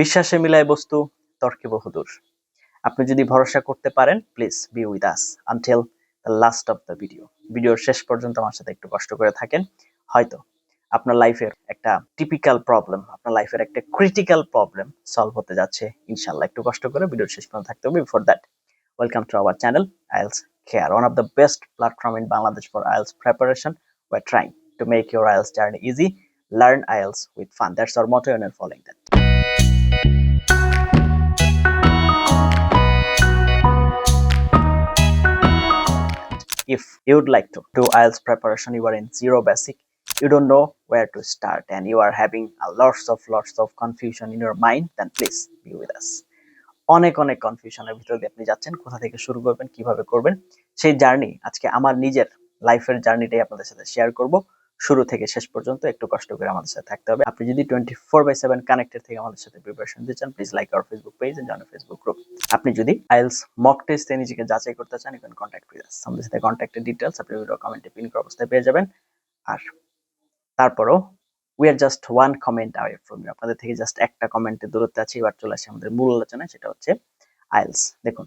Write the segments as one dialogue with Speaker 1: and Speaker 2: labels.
Speaker 1: বিশ্বাসে মিলায় বস্তু তর্কে বহুদূর আপনি যদি ভরসা করতে পারেন please be with us until the last of the video ভিডিওর শেষ পর্যন্ত আমার সাথে একটু কষ্ট করে থাকেন। হয়তো আপনার লাইফের একটা টিপিক্যাল প্রবলেম আপনার লাইফের একটা ক্রিটিক্যাল প্রবলেম সলভ হতে যাচ্ছে। ইনশাল্লাহ একটু কষ্ট করে ভিডিওর শেষ পর্যন্ত থাকতে হবে। Before that welcome to our channel IELTS care one of the best platform in Bangladesh for IELTS preparation we're trying to make your IELTS journey easy. Learn IELTS with fun. That's our motto, and we're following If you would like to do IELTS preparation, you are in zero basic, you don't know where to start, and you are having a lots of lots of confusion in your mind, then please be with us. অনেক অনেক কনফিউশনের ভিতর দিয়ে আপনি যাচ্ছেন কোথা থেকে শুরু করবেন কীভাবে করবেন সেই জার্নি আজকে আমার নিজের লাইফের জার্নিটাই আপনাদের সাথে শেয়ার করব শুরু থেকে শেষ পর্যন্ত একটু কষ্ট করে আমাদের সাথে থাকতে হবে। আপনি যদি twenty four by seven connected থেকে আমাদের সাথে প্রিপারেশন দিতে চান please like our Facebook page and join Facebook group আপনি যদি আইএলস মক টেস্টে নিজেকে যাচাই করতে চান you can contact with us আমাদের সাথে কন্ট্যাক্টের ডিটেলস আপনি ভিডিও কমেন্টে পিন করা অবস্থায় পেয়ে যাবেন। আর তারপরও we are just one comment away from আপনাদের থেকে জাস্ট একটা কমেন্টের দূরত্বে আছে, এবার চলে আসে আমাদের মূল আলোচনায়, সেটা হচ্ছে আইএলস দেখুন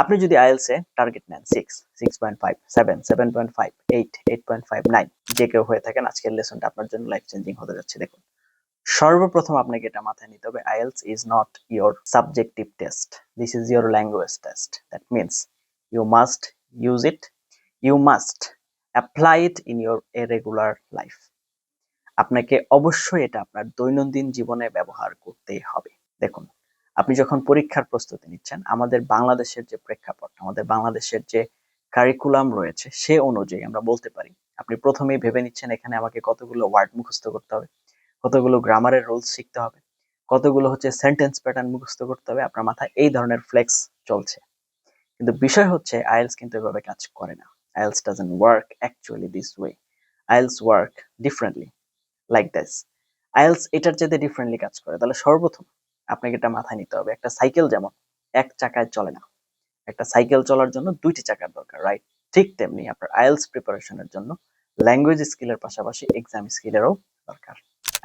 Speaker 1: আপনি যদি আইএলসে টার্গেট নেন six six point five seven seven point five eight eight point five nine যে কেউ হয়ে থাকেন, আজকের লেসনটা আপনার জন্য লাইফ চেঞ্জিং হতে যাচ্ছে। দেখুন, সর্বপ্রথম আপনাকে এটা মাথায় নিতে হবে IELTS is not your subjective test this is your language test that means you must use it you must apply it in your a regular life আপনাকে অবশ্যই এটা আপনার দৈনন্দিন জীবনে ব্যবহার করতেই হবে। দেখুন আপনি যখন পরীক্ষার প্রস্তুতি নিচ্ছেন, আমাদের বাংলাদেশের যে প্রেক্ষাপট, আমাদের বাংলাদেশের যে কারিকুলাম রয়েছে, সে অনুযায়ী আমরা বলতে পারি। আপনি প্রথমেই ভেবে নিচ্ছেন এখানে আমাকে কতগুলো ওয়ার্ড মুখস্থ করতে হবে, কতগুলো গ্রামারের রুলস শিখতে হবে, কতগুলো হচ্ছে সেন্টেন্স প্যাটার্ন মুখস্থ করতে হবে, আপনার মাথায় এই ধরনের ফ্লেক্স চলছে। কিন্তু বিষয় হচ্ছে আইএলস কিন্তু এভাবে কাজ করে না। IELTS doesn't work actually this way IELTS work differently like this IELTS এটার চাইতে ডিফারেন্টলি কাজ করে। তাহলে সর্বপ্রথম আপনাকে এটা মাথায় নিতে হবে। একটা সাইকেল যেমন এক চাকায় চলে না। একটা সাইকেল চলার জন্য দুইটি চাকার দরকার রাইট ঠিক তেমনি আপনার আইএলস প্রিপারেশনের জন্য ল্যাঙ্গুয়েজ স্কিলের পাশাপাশি এক্সাম স্কিলেরও দরকার।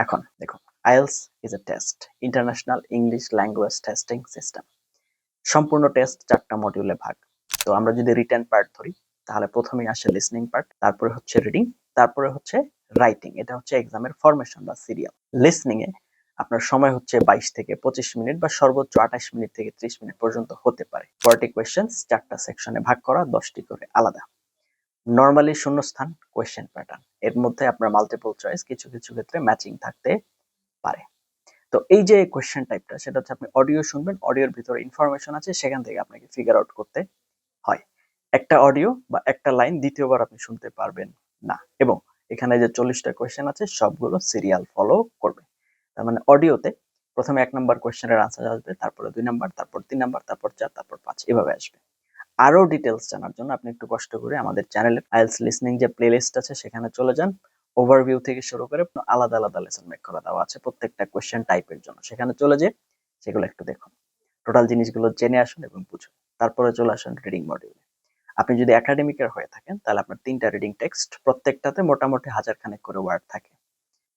Speaker 1: এখন দেখুন, IELTS is a test international English language testing system সম্পূর্ণ টেস্ট চারটা মডিউলে ভাগ। তো আমরা যদি রিটার্ন পার্ট ধরি, তাহলে প্রথমেই আসে লিসনিং পার্ট তারপরে হচ্ছে রিডিং তারপরে হচ্ছে রাইটিং এটা হচ্ছে এক্সামের ফরমেশন বা সিরিয়াল লিসনিং এ আপনার সময় হচ্ছে বাইশ থেকে পঁচিশ মিনিট বা সর্বোচ্চ আঠাশ মিনিট থেকে ত্রিশ মিনিট পর্যন্ত হতে পারে। ফর্টি কোয়েশ্চেন চারটা সেকশনে ভাগ করা, দশটি করে আলাদা। নর্মালি শূন্যস্থান কোয়েশ্চেন প্যাটার্ন এর মধ্যে আপনার মাল্টিপল চয়েস কিছু কিছু ক্ষেত্রে ম্যাচিং থাকতে পারে। তো এই যে কোয়েশ্চেন টাইপটা সেটা হচ্ছে আপনি অডিও শুনবেন অডিওর ভিতরে ইনফরমেশন আছে, সেখান থেকে আপনাকে ফিগার আউট করতে হয়। একটা অডিও বা একটা লাইন দ্বিতীয়বার আপনি শুনতে পারবেন না। এবং এখানে যে চল্লিশটা কোয়েশ্চেন আছে, সবগুলো সিরিয়াল ফলো করবে। তার মানে অডিওতে প্রথমে এক নম্বর কোয়েশ্চেনের আনসার আসবে, তারপরে দুই নাম্বার, তারপর তিন নাম্বার, তারপর চার, তারপর পাঁচ, এভাবে আসবে। আরও ডিটেলস জানার জন্য আপনি একটু কষ্ট করে আমাদের চ্যানেলে আইএলস লিসনিং যে প্লেলিস্ট আছে সেখানে চলে যান। ওভারভিউ থেকে শুরু করে আলাদা আলাদা লেসন মেক করা দেওয়া আছে প্রত্যেকটা কোয়েশ্চেন টাইপের জন্য। সেখানে চলে যে সেগুলো একটু দেখুন। টোটাল জিনিসগুলো জেনে আসুন এবং বুঝুন। তারপরে চলে আসুন রিডিং মডিউলে আপনি যদি একাডেমিকের হয়ে থাকেন, তাহলে আপনার তিনটা রিডিং টেক্সট প্রত্যেকটাতে মোটামুটি হাজার খানেক করে ওয়ার্ড থাকে।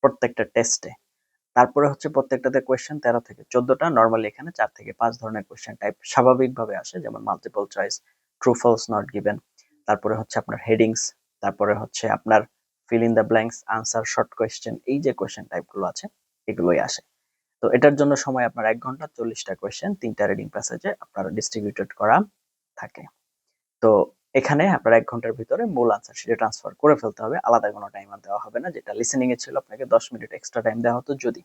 Speaker 1: প্রত্যেকটা টেস্টে তারপরে হচ্ছে প্রত্যেকটাতে কোয়েশ্চেন তেরো থেকে চোদ্দটা। নর্মালি এখানে চার থেকে পাঁচ ধরনের কোয়েশ্চেন টাইপ স্বাভাবিকভাবে আসে, যেমন multiple choice true false not given তারপরে হচ্ছে আপনার হেডিংস তারপরে হচ্ছে আপনার fill in the blanks answer short question এই যে কোয়েশ্চেন টাইপগুলো আছে, এগুলোই আসে। তো এটার জন্য সময় আপনার এক ঘণ্টা, চল্লিশটা কোয়েশ্চেন তিনটা রিডিং প্যাসেজে আপনার ডিস্ট্রিবিউটেড করা থাকে। তো এখানে আপনার এক ঘণ্টার ভিতরে মূল আনসার শিটে ট্রান্সফার করে ফেলতে হবে। আলাদা কোনো টাইম আর দেওয়া হবে না, যেটা লিসেনিং এ ছিল, আপনাকে দশ মিনিট এক্সট্রা টাইম দেওয়া হতো যদি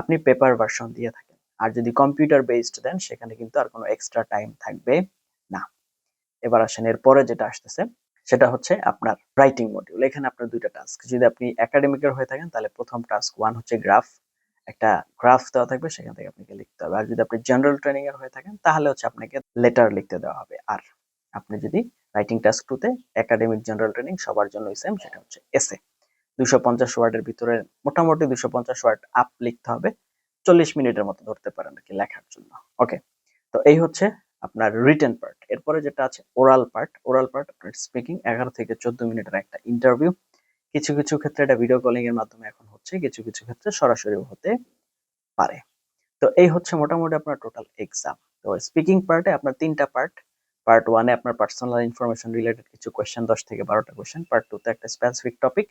Speaker 1: আপনি পেপার ভার্সন দিয়ে থাকেন। আর যদি কম্পিউটার বেসড দেন, সেখানে কিন্তু আর কোনো এক্সট্রা টাইম থাকবে না। এবার আসেন এরপরে যেটা আসতেছে, সেটা হচ্ছে আপনার রাইটিং মডিউল এখানে আপনার দুইটা টাস্ক যদি আপনি একাডেমিকের হয়ে থাকেন, তাহলে প্রথম টাস্ক ওয়ান হচ্ছে গ্রাফ একটা গ্রাফ দেওয়া থাকবে, সেখান থেকে আপনাকে লিখতে হবে। আর যদি আপনি জেনারেল ট্রেনিং এর হয়ে থাকেন, তাহলে হচ্ছে আপনাকে লেটার লিখতে দেওয়া হবে। আর আপনি যদি রাইটিং টাস্ক টুতে একাডেমিক জেনারেল ট্রেনিং সবার জন্য সেম সেটা হচ্ছে এসে দুশো পঞ্চাশ ওয়ার্ডের ভিতরে মোটামুটি দুশো পঞ্চাশ ওয়ার্ড আপ লিখতে হবে। চল্লিশ মিনিটের মতো ধরতে পারেন আর কি লেখার জন্য। ওকে তো এই হচ্ছে আপনার রিটেন পার্ট এরপরে যেটা আছে ওরাল পার্ট ওরাল পার্ট আপনার স্পিকিং এগারো থেকে চোদ্দ মিনিটের একটা ইন্টারভিউ কিছু কিছু ক্ষেত্রে এটা ভিডিও কলিং এর মাধ্যমে এখন হচ্ছে, কিছু কিছু ক্ষেত্রে সরাসরিও হতে পারে। তো এই হচ্ছে মোটামুটি আপনার টোটাল এক্সাম তো স্পিকিং পার্টে আপনার তিনটা পার্ট পার্ট ওয়ানে আপনার পার্সোনাল ইনফরমেশন রিলেটেড কিছু কোয়েশ্চেন দশ থেকে বারোটা কোয়েশ্চেন পার্ট টুতে একটা স্পেসিফিক টপিক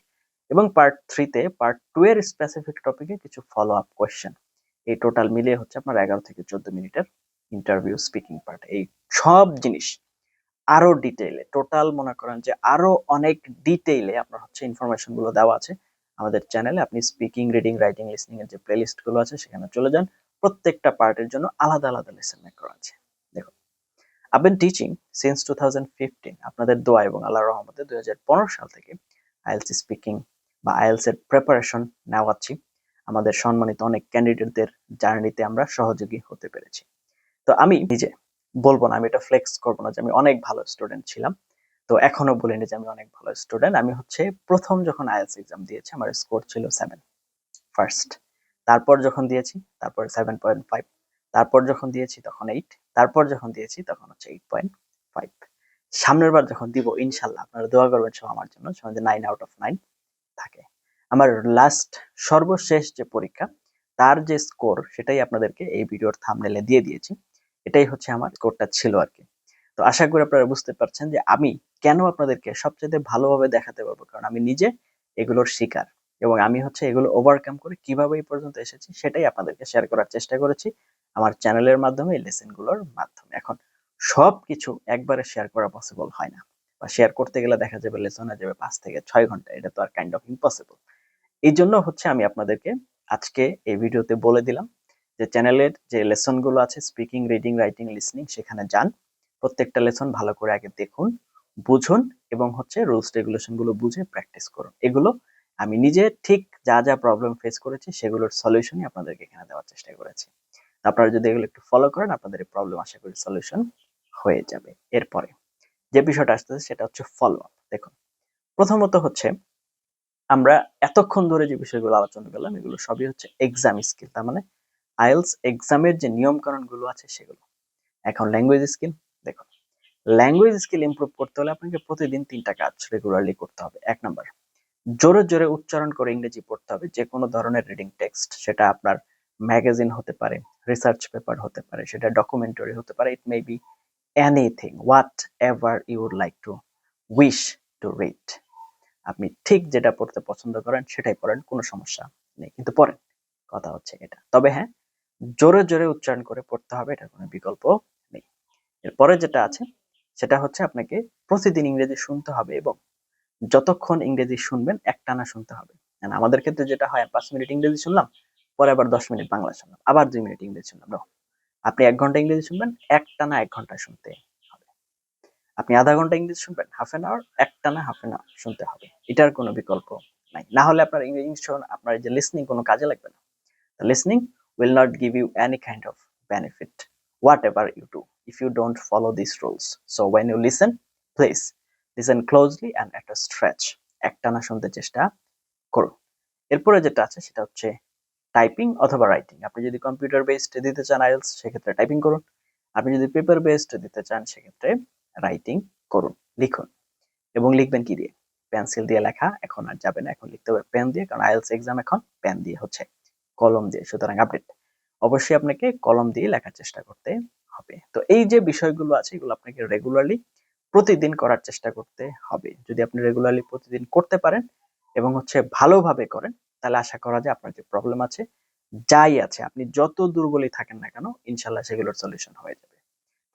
Speaker 1: এবং পার্ট থ্রিতে পার্ট টু এর স্পেসিফিক টপিকে কিছু ফলো আপ কোয়েশ্চেন এই টোটাল মিলিয়ে হচ্ছে আপনার এগারো থেকে চোদ্দ মিনিটের ইন্টারভিউ স্পিকিং পার্ট এই সব জিনিস আরও ডিটেইলে টোটাল মনে করেন যে আরও অনেক ডিটেইলে আপনার হচ্ছে ইনফরমেশনগুলো দেওয়া আছে। আমাদের চ্যানেলে আপনি স্পিকিং রিডিং রাইটিং লিসনিং এর যে প্লেলিস্টগুলো আছে, সেখানে চলে যান। প্রত্যেকটা পার্টের জন্য আলাদা আলাদা লেসন মেক করা আছে। I been teaching since two আপনাদের দোয়া এবং আল্লাহর রহমতে দু হাজার পনেরো সাল থেকে আইএলসি স্পিকিং বা আইএলস এর প্রিপারেশন নেওয়াচ্ছি। আমাদের সম্মানিত অনেক ক্যান্ডিডেটদের জার্নিতে আমরা সহযোগী হতে পেরেছি। তো আমি নিজে বলব না, আমি এটা ফ্লেক্স করব না যে আমি অনেক ভালো স্টুডেন্ট ছিলাম। তো এখনও বলিনি যে আমি অনেক ভালো স্টুডেন্ট আমি হচ্ছে প্রথম যখন আইএলস এক্সাম দিয়েছি, আমার স্কোর ছিল সেভেন ফার্স্ট তারপর যখন দিয়েছি, তারপর সেভেন পয়েন্ট ফাইভ তারপর যখন দিয়েছি তখন এইট তারপর যখন দিয়েছি তখন হচ্ছে এইট পয়েন্ট ফাইভ সামনের বার যখন দিব ইনশাল্লাহ আপনারা দোয়া করবেন সব আমার জন্য সমাজে নাইন আউট অফ নাইন থাকে। আমার লাস্ট সর্বশেষ যে পরীক্ষা, তার যে স্কোর সেটাই আপনাদেরকে এই ভিডিওর থামনেলে দিয়ে দিয়েছি। এটাই হচ্ছে আমার স্কোরটা ছিল আর কি। তো আশা করি আপনারা বুঝতে পারছেন যে আমি কেন আপনাদেরকে সবচেয়ে ভালোভাবে দেখাতে পারব, কারণ আমি নিজে এগুলোর শিকার এবং আমি হচ্ছে এগুলো ওভারকাম করে কীভাবে এই পর্যন্ত এসেছি সেটাই আপনাদেরকে শেয়ার করার চেষ্টা করেছি। আমার চ্যানেলের মাধ্যমে এই লেসেনগুলোর মাধ্যমে। এখন সব কিছু একবারে শেয়ার করা পসিবল হয় না। বা শেয়ার করতে গেলে দেখা যাবে লেসন হয়ে যাবে পাঁচ থেকে ছয় ঘণ্টা। এটা তো আর কাইন্ড অফ ইম্পসিবল এই জন্য হচ্ছে আমি আপনাদেরকে আজকে এই ভিডিওতে বলে দিলাম যে চ্যানেলের যে লেসনগুলো আছে স্পিকিং রিডিং রাইটিং লিসনিং সেখানে যান। প্রত্যেকটা লেসন ভালো করে আগে দেখুন, বুঝুন এবং হচ্ছে রুলস রেগুলেশনগুলো বুঝে প্র্যাকটিস করুন। এগুলো আমি নিজে ঠিক যা যা প্রবলেম ফেস করেছি, সেগুলোর সলিউশনই আপনাদেরকে এখানে দেওয়ার চেষ্টা করেছি। আপনারা যদি এগুলো একটু ফলো করেন, আপনাদের এই প্রবলেম আশা করি সলিউশন হয়ে যাবে। এরপরে যে বিষয়টা আসতেছে সেটা হচ্ছে ফলো আপ দেখুন, প্রথমত হচ্ছে আমরা এতক্ষণ ধরে যে বিষয়গুলো আলোচনা করলাম, এগুলো সবই হচ্ছে এক্সাম স্কিল তার মানে আইএলস এক্সামের যে নিয়ম কানুনগুলো আছে সেগুলো। এখন ল্যাঙ্গুয়েজ স্কিল দেখুন ল্যাঙ্গুয়েজ স্কিল ইমপ্রুভ করতে হলে আপনাকে প্রতিদিন তিনটা কাজ রেগুলারলি করতে হবে। এক নাম্বার জোরে জোরে উচ্চারণ করে ইংরেজি পড়তে হবে যে কোনো ধরনের রিডিং টেক্সট সেটা আপনার ম্যাগাজিন হতে পারে রিসার্চ পেপার হতে পারে, সেটা ডকুমেন্টারি হতে পারে it may be anything whatever you like to wish to read আপনি ঠিক যেটা পড়তে পছন্দ করেন, সেটাই পড়েন, কোনো সমস্যা নেই। কিন্তু পড়েন কথা হচ্ছে এটা। তবে হ্যাঁ জোরে জোরে উচ্চারণ করে পড়তে হবে এটা কোনো বিকল্প নেই। এরপরে যেটা আছে, সেটা হচ্ছে আপনাকে প্রতিদিন ইংরেজি শুনতে হবে এবং যতক্ষণ ইংরেজি শুনবেন, একটানা শুনতে হবে। আমাদের ক্ষেত্রে যেটা হয় পাঁচ মিনিট ইংরেজি শুনলাম পরে আবার দশ মিনিট বাংলা শুনলাম, আবার দুই মিনিট ইংরেজি শুনলাম। আপনি এক ঘণ্টা ইংরেজি শুনবেন, একটানা এক ঘণ্টা শুনতে হবে। আপনি আধা ঘণ্টা ইংরেজি শুনবেন হাফ এন আওয়ার একটানা হাফ এন আওয়ার শুনতে হবে। এটার কোনো বিকল্প নাই। না হলে আপনার ইংরেজি শোন, আপনার যে লিসনিং কোনো কাজে লাগবে না। Listening will not give you any kind of benefit, whatever you do, if you don't follow these rules. So, when you listen, please listen closely and at a stretch. একটানা শুনতে চেষ্টা করুন। এরপরে যেটা আছে, সেটা হচ্ছে টাইপিং অথবা রাইটিং আপনি যদি কম্পিউটার বেসড দিতে চান আইএলস সেক্ষেত্রে টাইপিং করুন। আপনি যদি পেপার বেসড দিতে চান, সেক্ষেত্রে রাইটিং করুন, লিখুন। এবং লিখবেন কি দিয়ে? পেন্সিল দিয়ে লেখা। এখন আর যাবে না, এখন লিখতে হবে পেন দিয়ে, কারণ আইএলস এক্সাম এখন পেন দিয়ে হচ্ছে, কলম দিয়ে, সুতরাং আপডেট অবশ্যই আপনাকে কলম দিয়ে লেখার চেষ্টা করতে হবে। তো এই যে বিষয়গুলো আছে, এগুলো আপনাকে রেগুলারলি প্রতিদিন করার চেষ্টা করতে হবে। যদি আপনি রেগুলারলি প্রতিদিন করতে পারেন এবং হচ্ছে ভালোভাবে করেন তাহলে আশা করা যায় আপনার যে প্রবলেম আছে, যাই আছে, আপনি যত দুর্বলই থাকেন না কেন, ইনশাল্লাহ সেগুলোর সলিউশন হয়ে যাবে।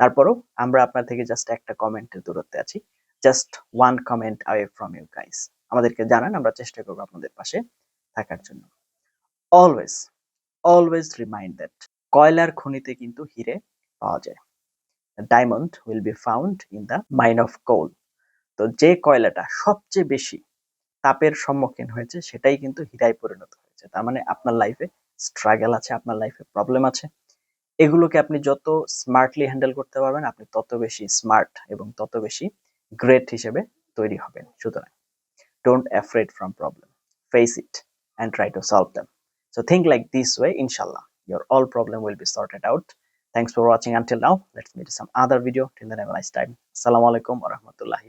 Speaker 1: তারপরও আমরা আপনার থেকে জাস্ট একটা কমেন্টের দূরত্বে আছি। Just one comment away from you guys আমাদেরকে জানান, আমরা চেষ্টা করব আপনাদের পাশে থাকার জন্য। অলওয়েজ অলওয়েজ রিমাইন্ড দ্যাট কয়লার খনিতে কিন্তু হিরে পাওয়া যায়। Diamond will be found in the mine of coal তো যে কয়লাটা সবচেয়ে বেশি তাপের সম্মুখীন হয়েছে, সেটাই কিন্তু হীরায় পরিণত হয়েছে। তার মানে আপনার লাইফে স্ট্রাগল আছে, আপনার লাইফে প্রবলেম আছে। এগুলোকে আপনি যত স্মার্টলি হ্যান্ডেল করতে পারবেন, আপনি তত বেশি স্মার্ট এবং তত বেশি গ্রেট হিসেবে তৈরি হবেন। সুতরাং don't afraid from problem face it and try to solve them so think like this way ইনশাল্লাহ your all problem will be sorted out thanks for watching until now let's meet some other video till the nice time আসসালামু আলাইকুম রহমতুল্লাহি